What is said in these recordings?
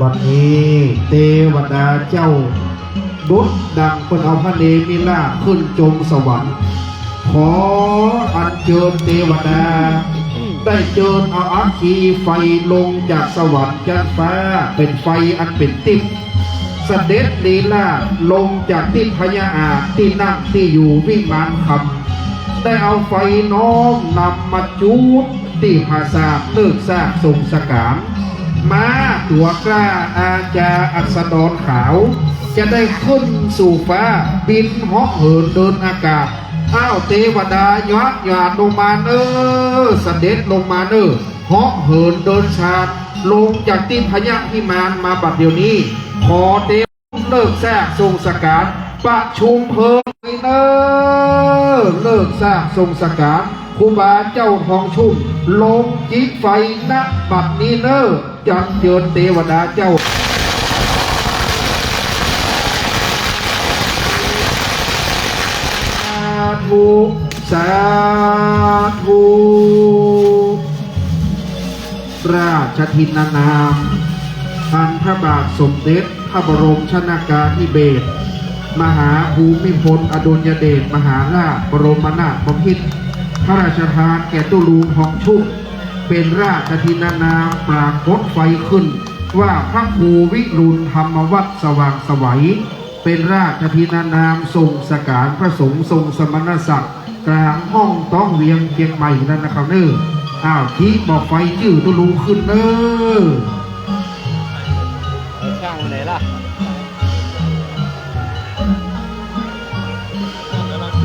บัดนี่เทวดาเจ้าบุตรดังคนเอาพระเนมิล่าขึ้นจงสวรรค์ ขออัญเชิญเทวดา ได้เจิญเอาอัคคีไฟลงจากสวรรค์จันฟ้าเป็นไฟอันเป็นติบเสด็จลีลาลงจากที่พญาอาที่นั่งที่อยู่วิมานคำได้เอาไฟน้อมนำมาจูดที่ภาษาเลิกสร้างทรงสกาม ม้าตัวกล้าอาจาอัสดรขาว จะได้ขึ้นสู่ฟ้าบินเหาะเหินเดินอากาศอ้าวเทวดายะหยาดลงมาเนอเสด็จลงมาเนอเหาะเหินเดินชาดลงจากที่พญาพิมานมาบัดเดี๋ยวนี้ ขอเทวเลิกแทรกทรงสการประชุมเพลิงเนอเลิกสร้างทรงสการครูบาเจ้าทองชุ่มลงจิตไฟณบัดนี้เนอ จันเจิญเทวดาเจ้าสาธุสาธุราชทินานามพันพระบาทสมเด็จพระบรมชนากาธิเบศรมหาภูมิพลอดุลยเดชมหาราชบรมนาถบพิตรพระราชทานแก่ตุลูทองชุก เป็นราชทินานามปรากฏไฟขึ้น ว่าพระครูวิรุณธรรมวัดสว่างไสวัย เป็นราชทินานามทรงสการพระสงฆ์ทรงสมณศักดิ์กลางห้องต้องเวียงเชียงใหม่นั่นนะครับเนออ้าวที่บอกไฟจื่อตุลูขึ้นเนอช่างไหนล่ะ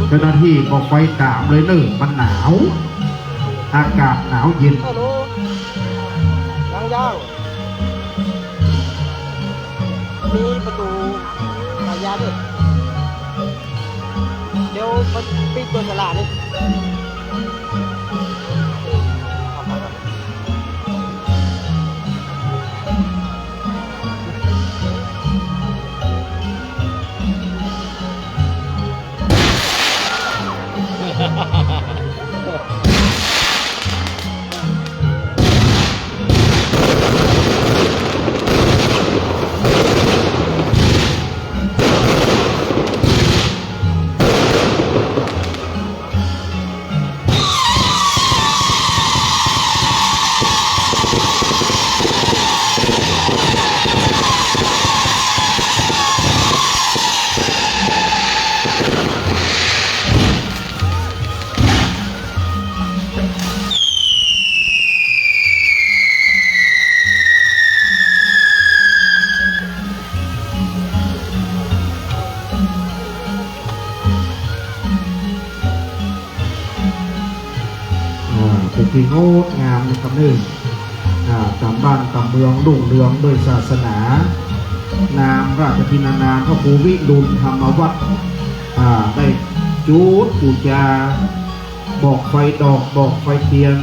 เจ้าหน้าที่บอกไฟตามเลยเนอมันหนาว อากาศหนาวเย็นฮัลโหลยังยังมีประตูสายาด้วยเดี๋ยวปิดตัวตลาดนี่ งดงามนะครับเนออ่ตามบ้านตามเมืองรุ่งเรืองด้วยศาสนา นามราชทินานามพระครูวิรุณธรรมวัดอ่าได้จูดปูจาบอกไฟดอกบอกไฟเทียน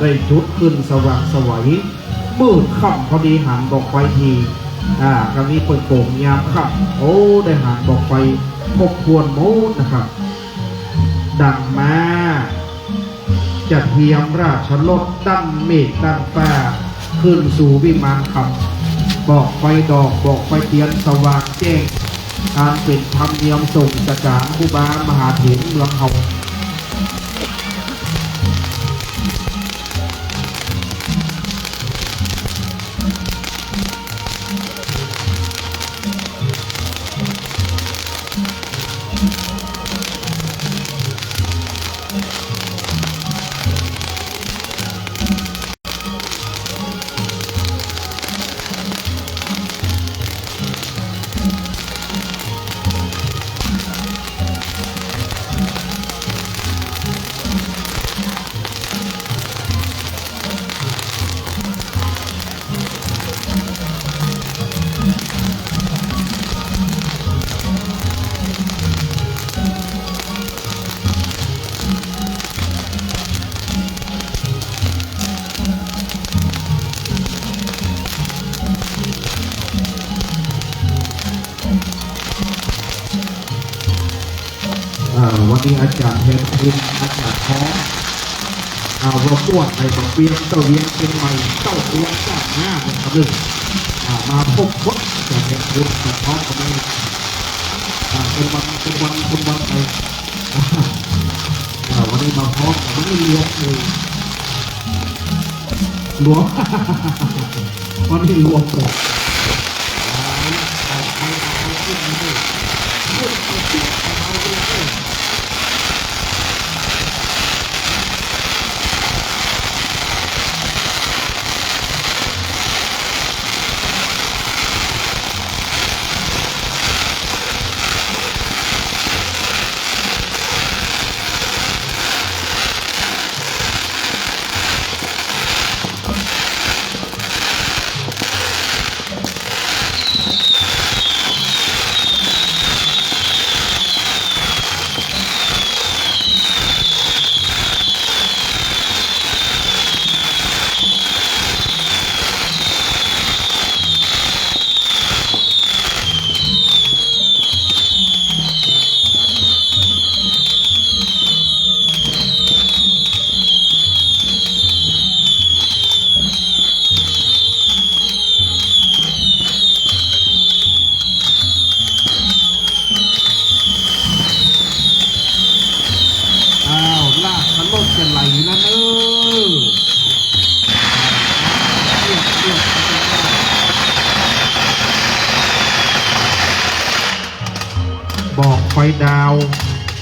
ได้จุดขึ้นสว่างสวัยมืดค่ำพอดีหันบอกไฟทีอ่าครั้งนี้เปิดโป่งยามค่ำโอ้ได้หันบอกไฟครบควรโมดนะครับ ดังมา จะเทียมราชรถตั้งเมฆดั้นฟ้า ขึ้นสู่วิมานคำบอกไฟดอกบอกไฟเทียนสว่างแจ้งการเป็นธรรมเนียมส่งสการครูบามหาเถรเมืองเฮา มีอาจารย์เฮนคุณอาจารย์ท้องเอาว่าปวดในบังเวียงเต้าเวียงเป็นใหม่เต้าเวียงจ้าหน้านะครับเลยอ่ามาพบพบจะเห็นบุญกับพร้อมกับนี้อ่เป็นวันเป็นวันเป็นวันไปวันนี้มาพร้อมกับมันไม่เลี้ยงเลยหลวงวันนี้รวมเลย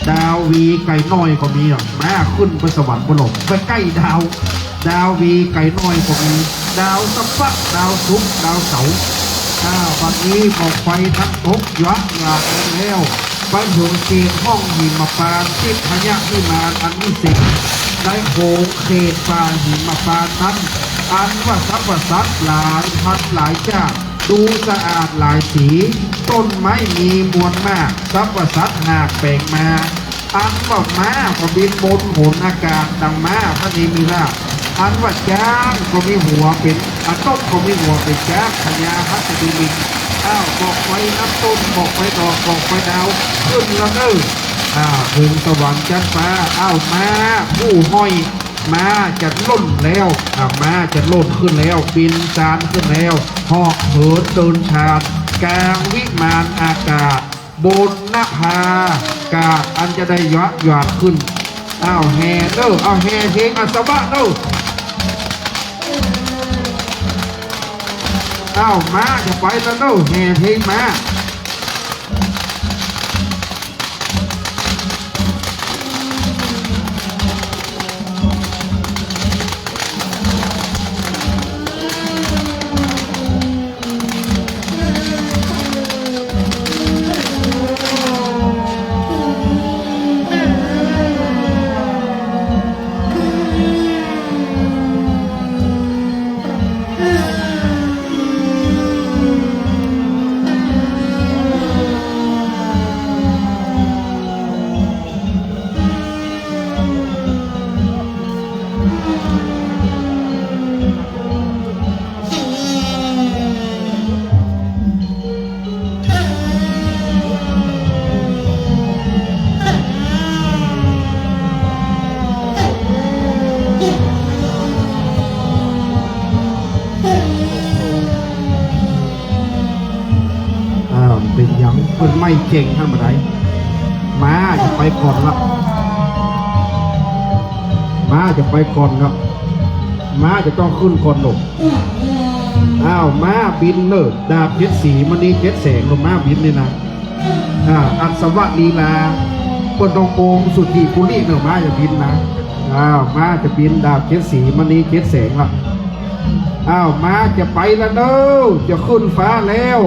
ดาววีไก่น้อยก็มีอะแม่ขึ้นไปสวรรค์บนหลงไปใกล้ดาว ดาววีไก่น้อยก็มี ดาวสัปะดาวศุกดาวเสาร์อ้าวันนี้บอกไฟทั้งทกยักษ์หลากแล้วไปถึงเกณฑ์ห้องหิมปานที่พญานิมานอันวิเศษได้โหงเขตป่าหิมปานนั้นอันว่าทรัพย์สัตว์หลายพันหลายเจ้า ดูสะอาดหลายสี ต้นไม้มีมวลมากทรัพย์สัตว์หากแปลงมาอันว่าม้าก็บินบนโหนอากาศดังม้าพระนีมีลาอันว่าจ้างก็มีหัวเป็นอันต้นก็มีหัวเป็นจ้างพญาพัสดีมินอ้าวบอกไว้น้ำต้นบอกไว้ดอกบอกไว้ดาวขึ้นแล้วเนออ้าวถึงสวรรค์จันฟ้าอ้าวมาผู้ห้อย มาจะล่นแล้วอ้ามาจะล่นขึ้นแล้ว บินจานขึ้นแล้วหอกเหินเดินชาดกลางวิมานอากาศ บนนภากาศอันจะได้ยอดยอดขึ้นอ้าวแห่เด้ออ้าวแห่เพลงอัศวะเด้ออ้าวมาจะไปแล้วเด้อแห่เพลงมา เก่งท่านบ่ได้มาจะไปก่อนละมาจะไปก่อนครับมาจะต้องขึ้นก่อนหนกอ้าวมาบินเลิศดาบเพชรสีมณีเพชรแสงลงมาบินนี่นะอ่าอัศวะลีลาปนดงโปงสุดที่ปุรีเนอมาจะบินนะอ้าวมาจะบินดาบเพชรสีมณีเพชรแสงละอ้าวมาจะไปแล้วเด้อจะขึ้นฟ้าแล้ว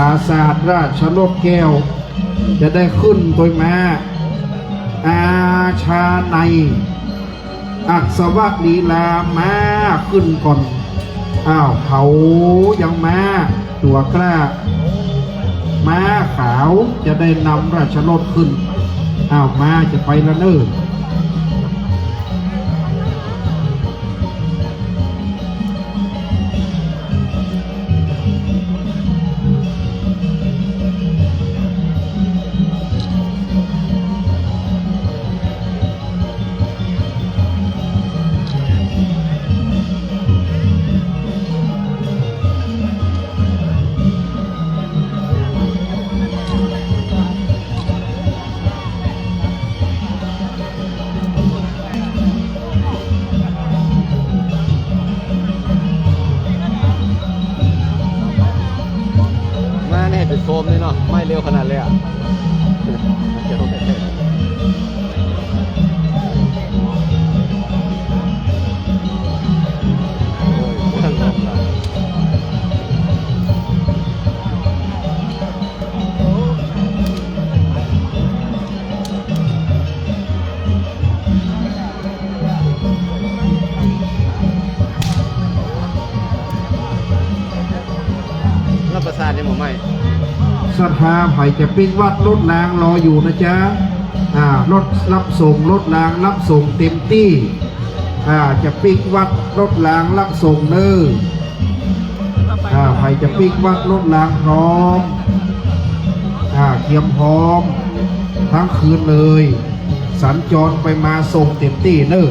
าศาสตร์ราชโลกแก้ว จะได้ขึ้นตัวมาอาชาใน อักษวะลีลามาขึ้นก่อน อ้าวเขายังมาตัวกล้า ม้าขาวจะได้นำราชรถขึ้น อ้าวมาจะไปละเนิ่นใโฟมเลยเนาะไม่เร็วขนาดเลยอะ ศรัทธาไผ่จะปิ้งวัดรถรางรออยู่นะจ๊ะอ่ารถรับส่งรถรางรับส่งเต็มที่อ่าจะปิ้งวัดรถรางรับส่งเนออ่าไผ่จะปิ้งวัดรถรางพร้อมอ่าเตรียมพร้อม ทั้งคืนเลย สัญจรไปมาส่งเต็มที่เนอ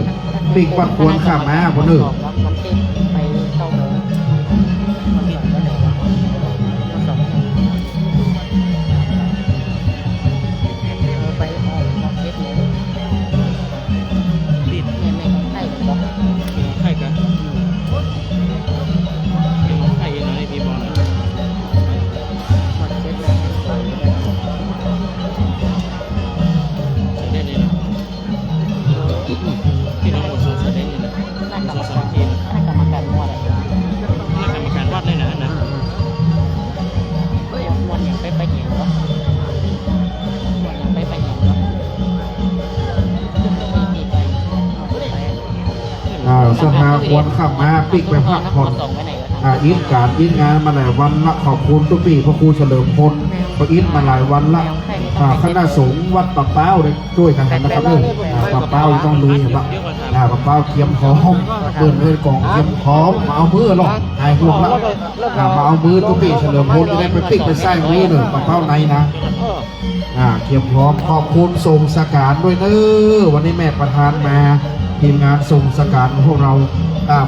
ปิ้งวัดควรข้ามมาบนเนอ สภาควรข้ามาปิ้งไปพักผ่อนอ่าอินการอินงานมาหลายวันละขอบคุณทุกปีพระครูเฉลิมพลพระอินมาหลายวันละอ่าคณะสงฆ์วัดปะเป้าเลยด้วยกันนะครับเลยอ่าปะเป้าต้องลุยเห็นปะปะเป้าเทียมพร้อมเปิดเลยกล่องเทียมพร้อมมาเอามือหรอกหายห่วงละมาเอามือทุกปีเฉลิมพลจะได้ไปปิกไปใส่มือเลยปะเป้าในนะเอออ่าเตรียมพร้อมขอบคุณส่งสการด้วยเนอวันนี้แม่ประธานมา ทีมงานส่งสการของพวกเรา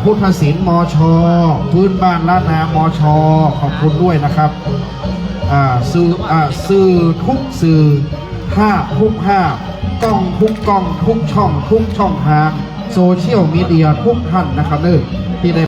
พุทธศิลป์มชพื้นบ้านล้านนามชขอบคุณด้วยนะครับสื่ออสื่อทุกสื่อภาพทุกภาพกล้องทุกกล้องทุกช่องทุกช่องทางโซเชียลมีเดียทุกท่านนะครับเนอที่ได้